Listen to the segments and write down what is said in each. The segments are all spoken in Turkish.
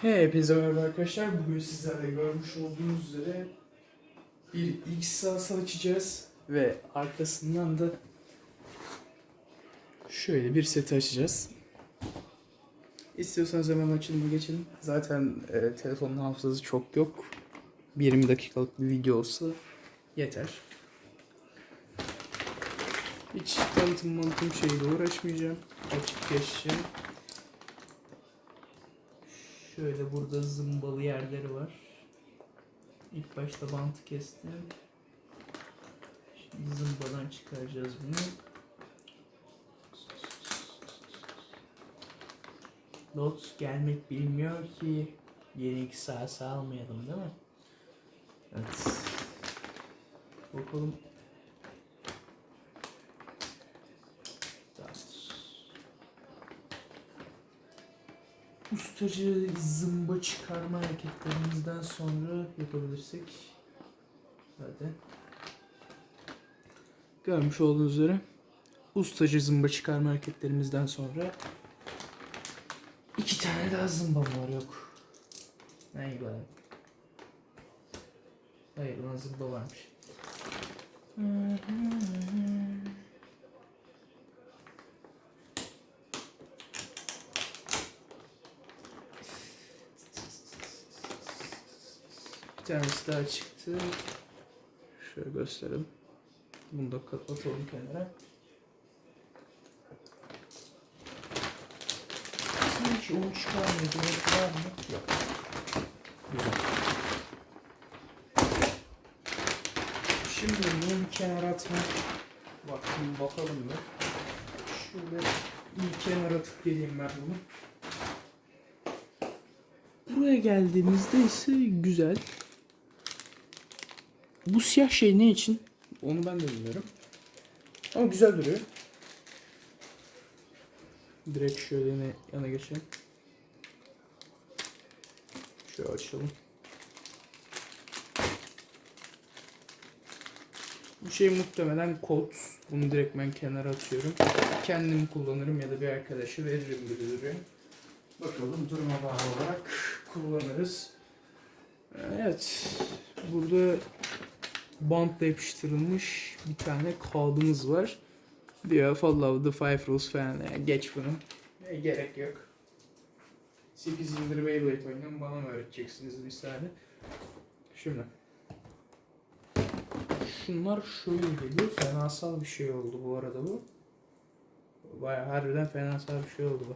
Hepinize merhaba arkadaşlar. Bugün sizlerle görmüş olduğunuz üzere bir X sağsal açacağız ve arkasından da şöyle bir seti açacağız. İstiyorsanız hemen açılıma geçelim. Zaten e, telefonun hafızası çok yok. 20 dakikalık bir video olsa yeter. Hiç tanıtım mantıım şeyle uğraşmayacağım. Açıp geçeceğim. Şöyle burada zımbalı yerleri var. İlk başta bantı kestim. Şimdi zımbadan çıkaracağız bunu. Not gelmek bilmiyor ki yeni iki saat almayalım değil mi? Evet. Bakalım. Ustacı zımba çıkarma hareketlerimizden sonra yapabilirsek. Hadi. Görmüş olduğunuz üzere ustacı zımba çıkarma hareketlerimizden sonra iki tane daha zımba var yok. Hayır lan. Hayır lan zımba varmış. Bir tanesi daha çıktı. Şöyle gösterelim. Bunu da kapatalım kenara. Sanki onu çıkarmıyordu. Var mı? Yok. Güzel. Şimdi bunu bir kenara atmak vaktim bakalım mı? Şöyle bir kenara atıp geleyim ben bunu. Buraya geldiğimizde ise güzel. Bu siyah şey ne için? Onu ben de bilmiyorum. Ama güzel duruyor. Direkt şöyle yine yana geçelim. Şöyle açalım. Bu şey muhtemelen kod. Bunu direkt ben kenara atıyorum. Kendim kullanırım ya da bir arkadaşa veririm gibi duruyor. Bakalım duruma bağlı olarak kullanırız. Evet. Burada bantla yapıştırılmış bir tane kağıdımız var. Diyor follow the five rules falan. Yani geç bunu. E, gerek yok. 8 yıldır Beyblade oynuyorum. Bana mı öğreteceksiniz misali? Şimdi. Şunlar şöyle geliyor. Fenasal bir şey oldu bu arada bu. Baya harbiden fenasal bir şey oldu bu.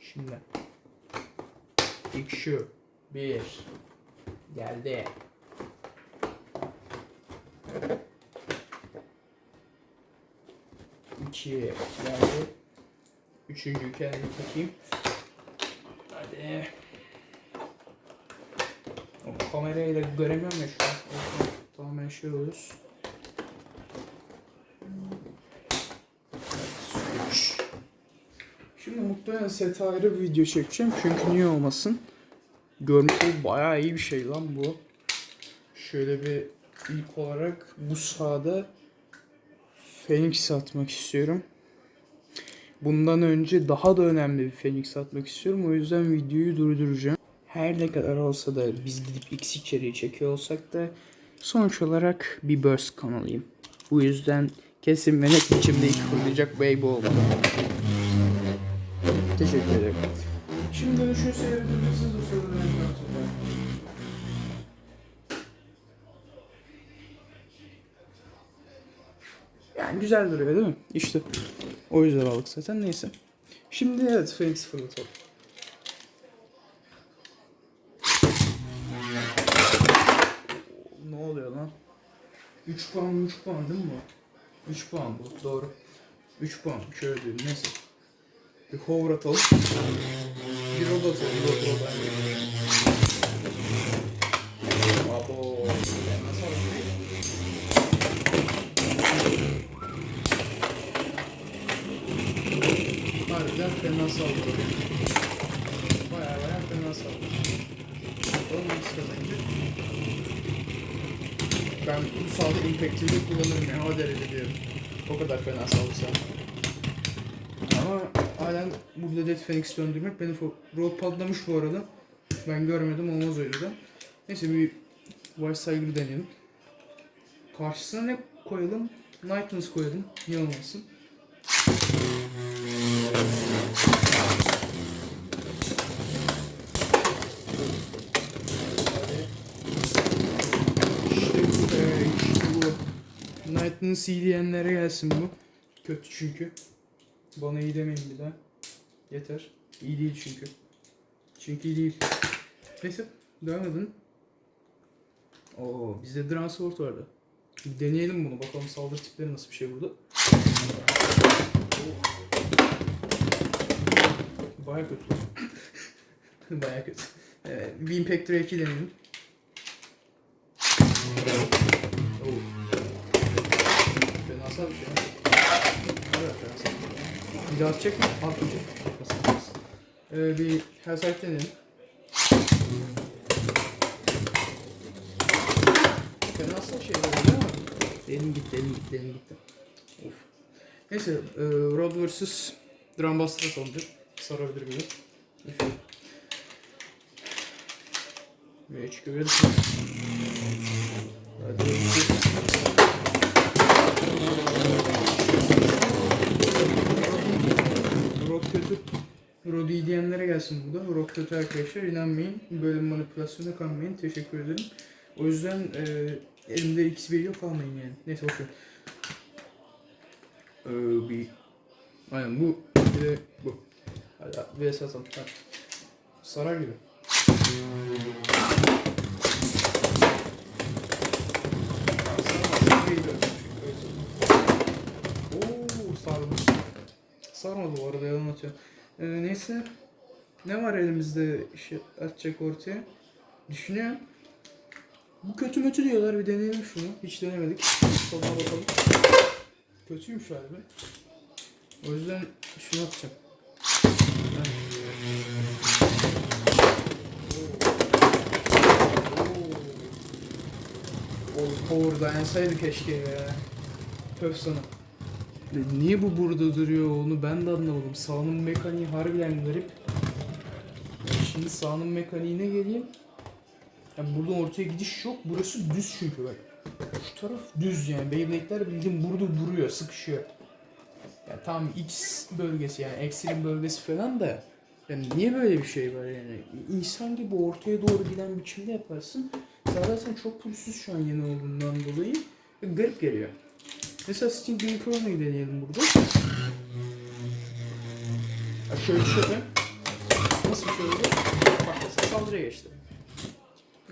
Şimdi. Şu. Bir. Geldi. İki. Geldi. Üçüncü kendimi takayım. Hadi. O kamerayı da göremiyorum ya şu an. Tamamen şey üç. Şimdi muhtemelen sete ayrı bir video çekeceğim. Çünkü niye olmasın? Görüntü bayağı iyi bir şey lan bu. Şöyle bir ilk olarak bu sahada Phoenix atmak istiyorum. Bundan önce daha da önemli bir Phoenix atmak istiyorum. O yüzden videoyu durduracağım. Her ne kadar olsa da biz gidip X içeriği çekiyor olsak da sonuç olarak bir burst kanalıyım. Bu yüzden kesin ve net biçimde ilk fırlayacak Weibo olmalı. Teşekkür ederim. Şimdi dönüşü seyredebilirsiniz o soruları güzel duruyor değil mi? İşte o yüzden aldık zaten neyse. Şimdi evet Phoenix fırlatalım. Ne oluyor lan? 3 puan 3 puan değil mi bu? 3 puan bu doğru. 3 puan şöyle diyeyim neyse. Bir hover atalım. Bir robot atalım. Robot robot. Abo. Nasıl alışıyor? Fena saldırıyor. Baya baya fena nasıl kazanacak. Ben bu saldırı impact'ini kullanırım yani o derece diyorum. O kadar fena saldırsa. Ama halen burada Dead Phoenix döndürmek beni road patlamış bu arada. Ben görmedim olmaz o yüzden. Neyse bir Vice Tiger'ı deneyelim. Karşısına ne koyalım? Nightmares koyalım. Niye olmasın? Knight'ın CD'yenlere gelsin bu. Kötü çünkü. Bana iyi demeyin bir daha. Yeter. İyi değil çünkü. Çünkü iyi değil. Neyse devam edin. Oo bizde Dran Sword vardı. Bir deneyelim bunu bakalım saldırı tipleri nasıl bir şey burada. Baya kötü. Baya kötü. Evet, Wimpactor 2 deneyelim. Oo. Fenasal bir şey. Evet, fenasal. Bir daha atacak mı? Atmayacak. Atmasın. Ee, bir Hellside deneyelim. Fenasal şeyler oluyor ama elim gitti, elim gitti, elim gitti. Of. Neyse, e, Road vs. Drum Buster'a salınacak. Sarabilir. Şöyle. Ve hiç görelim. Hadi. Rod kötü. Rod iyi diyenlere gelsin burada. Rod kötü arkadaşlar. inanmayın. Böyle manipülasyona kanmayın. Teşekkür ederim. O yüzden e, elimde X veriyor kalmayın yani. Neyse boşver. Ee, bir... Aynen bu. Bir de bu. Hadi VS atalım. Hadi. Sarar gibi. Sarmaz. Oo sardı. Sarmadı bu arada yalan atıyor. Ee, neyse. Ne var elimizde işi atacak ortaya? Düşünüyorum. Bu kötü mötü diyorlar bir deneyelim şunu. Hiç denemedik. Sonuna bakalım. Kötüymüş harbi. O yüzden şunu atacağım. Power dayansaydı keşke ya. Töf sana. Niye bu burada duruyor onu ben de anlamadım. Sağının mekaniği harbiden garip. Şimdi sağının mekaniğine geleyim. Yani buradan ortaya gidiş yok. Burası düz çünkü bak. Şu taraf düz yani. Beyblade'ler bildiğin burada duruyor, sıkışıyor. Ya tam X bölgesi yani Extreme bölgesi falan da yani niye böyle bir şey var yani? İnsan gibi ortaya doğru giden biçimde yaparsın. Zaten çok pulsuz şu an yeni olduğundan dolayı garip geliyor. Mesela Sting Green Chrono'yu deneyelim burada. Ya şöyle yapayım. Nasıl bir şey oldu? Bak mesela saldırıya geçti.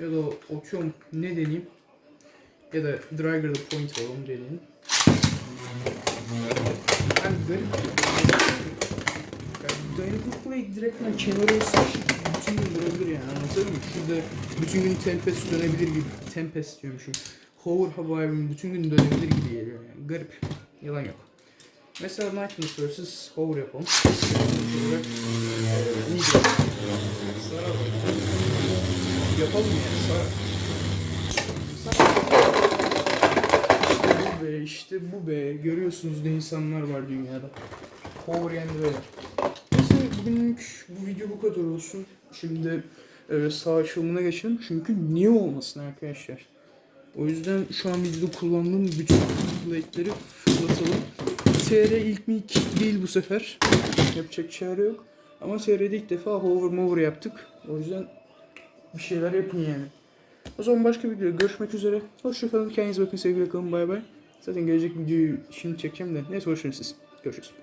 Ya da Otium ne deneyeyim? Ya da Driger'da point var onu deneyelim. Yani garip. Yani dayanıklılıkla direktmen kenara sıkışıp bütün gün durabilir yani anlatabiliyor muyum? Şurada bütün gün Tempest dönebilir gibi. Tempest diyormuşum. Hover Hawaii bütün gün dönebilir gibi geliyor yani. Garip. Yalan yok. Mesela Nightmare vs. Hover yapalım. Yapalım yani Sara. İşte bu be, işte bu be. Görüyorsunuz ne insanlar var dünyada. Power yani böyle. Neyse bugünlük bu video bu kadar olsun. Şimdi e, sağ açılımına geçelim. Çünkü niye olmasın arkadaşlar? O yüzden şu an videoda kullandığım bütün blade'leri fırlatalım. TR ilk mi ilk değil bu sefer. Yapacak çare yok. Ama TR'de ilk defa hover mover yaptık. O yüzden bir şeyler yapın yani. O zaman başka bir videoda görüşmek üzere. Hoşçakalın. Kendinize bakın sevgiyle kalın. Bay bay. Zaten gelecek videoyu şimdi çekeceğim de. Neyse hoşçakalın siz. Görüşürüz.